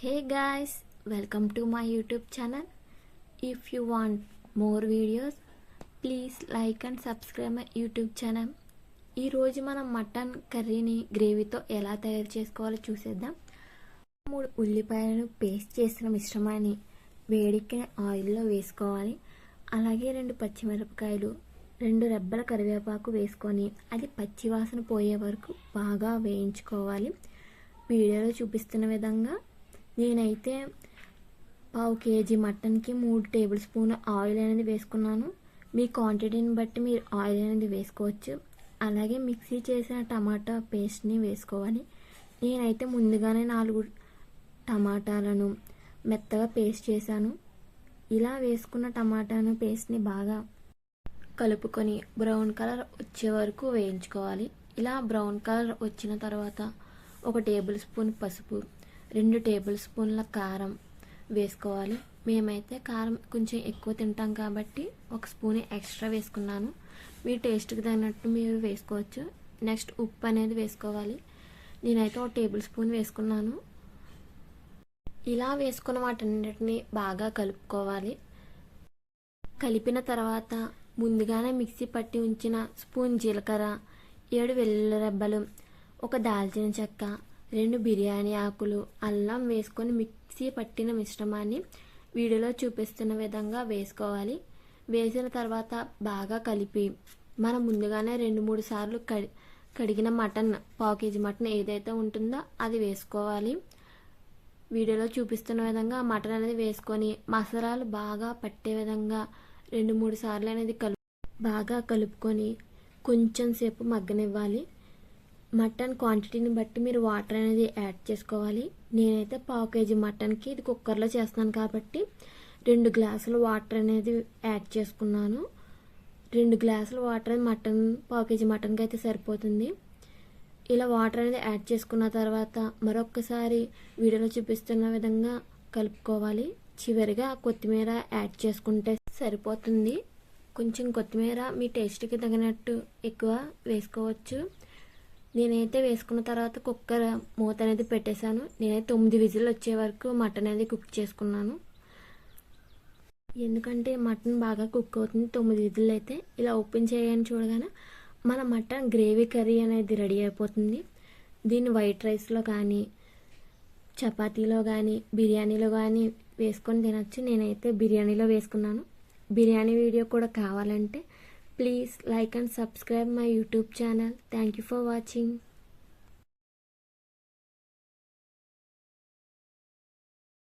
Hey guys welcome to my YouTube channel if you want more videos please like and subscribe my YouTube channel ఈరోజు మనం mutton కర్రీని గ్రేవీతో ఎలా తయారు చేసుకోవాలో చూసేద్దాం. మూడు ఉల్లిపాయలను పేస్ట్ చేసిన మిశ్రమాన్ని వేడికి ఆయిల్లో వేసుకోవాలి. అలాగే రెండు పచ్చిమిరపకాయలు రెండు రెబ్బల కరివేపాకు వేసుకొని అది పచ్చివాసన పోయే వరకు బాగా వేయించుకోవాలి. వీడియోలో చూపిస్తున్న విధంగా నేనైతే పావు కేజీ మటన్కి మూడు టేబుల్ స్పూన్ ఆయిల్ అనేది వేసుకున్నాను. మీ క్వాంటిటీని బట్టి మీరు ఆయిల్ అనేది వేసుకోవచ్చు. అలాగే మిక్సీ చేసిన టమాటా పేస్ట్ని వేసుకోవాలి. నేనైతే ముందుగానే నాలుగు టమాటాలను మెత్తగా పేస్ట్ చేశాను. ఇలా వేసుకున్న టమాటాను పేస్ట్ని బాగా కలుపుకొని బ్రౌన్ కలర్ వచ్చే వరకు వేయించుకోవాలి. ఇలా బ్రౌన్ కలర్ వచ్చిన తర్వాత ఒక టేబుల్ స్పూన్ పసుపు రెండు టేబుల్ స్పూన్ల కారం వేసుకోవాలి. మేమైతే కారం కొంచెం ఎక్కువ తింటాం కాబట్టి ఒక స్పూన్ ఎక్స్ట్రా వేసుకున్నాను. మీ టేస్ట్కి తగినట్టు మీరు వేసుకోవచ్చు. నెక్స్ట్ ఉప్పు అనేది వేసుకోవాలి. నేనైతే ఒక టేబుల్ స్పూన్ వేసుకున్నాను. ఇలా వేసుకున్న వాటన్నిటిని బాగా కలుపుకోవాలి. కలిపిన తర్వాత ముందుగానే మిక్సీ పట్టి ఉంచిన స్పూన్ జీలకర్ర ఏడు వెల్లుల్లి రెబ్బలు ఒక దాల్చిన చెక్క రెండు బిర్యానీ ఆకులు అల్లం వేసుకొని మిక్సీ పట్టిన మిశ్రమాన్ని వీడియోలో చూపిస్తున్న విధంగా వేసుకోవాలి. వేసిన తర్వాత బాగా కలిపి మనం ముందుగానే రెండు మూడు సార్లు కడి కడిగిన మటన్ పావు కేజీ మటన్ ఏదైతే ఉంటుందో అది వేసుకోవాలి. వీడియోలో చూపిస్తున్న విధంగా మటన్ అనేది వేసుకొని మసాలాలు బాగా పట్టే విధంగా రెండు మూడు సార్లు అనేది కలు బాగా కలుపుకొని కొంచెం సేపు మగ్గనివ్వాలి. మటన్ క్వాంటిటీని బట్టి మీరు వాటర్ అనేది యాడ్ చేసుకోవాలి. నేనైతే పావు కేజీ మటన్కి ఇది కుక్కర్లో చేస్తున్నాను కాబట్టి రెండు గ్లాసులు వాటర్ అనేది యాడ్ చేసుకున్నాను. రెండు గ్లాసులు వాటర్ మటన్ పావు కేజీ మటన్కి అయితే సరిపోతుంది. ఇలా వాటర్ అనేది యాడ్ చేసుకున్న తర్వాత మరొకసారి వీడియోలో చూపిస్తున్న విధంగా కలుపుకోవాలి. చివరిగా కొత్తిమీర యాడ్ చేసుకుంటే సరిపోతుంది. కొంచెం కొత్తిమీర మీ టేస్ట్కి తగినట్టు ఎక్కువ వేసుకోవచ్చు. నేనైతే వేసుకున్న తర్వాత కుక్కర్ మూత అనేది పెట్టేశాను. నేనైతే తొమ్మిది విజిల్ వచ్చే వరకు మటన్ అనేది కుక్ చేసుకున్నాను. ఎందుకంటే మటన్ బాగా కుక్ అవుతుంది తొమ్మిది విజిల్ అయితే. ఇలా ఓపెన్ చేయని చూడగానే మన మటన్ గ్రేవీ కర్రీ అనేది రెడీ అయిపోతుంది. దీన్ని వైట్ రైస్లో కానీ చపాతీలో కానీ బిర్యానీలో కానీ వేసుకొని తినచ్చు. నేనైతే బిర్యానీలో వేసుకున్నాను. బిర్యానీ వీడియో కూడా కావాలంటే Please like and subscribe my YouTube channel. Thank you for watching.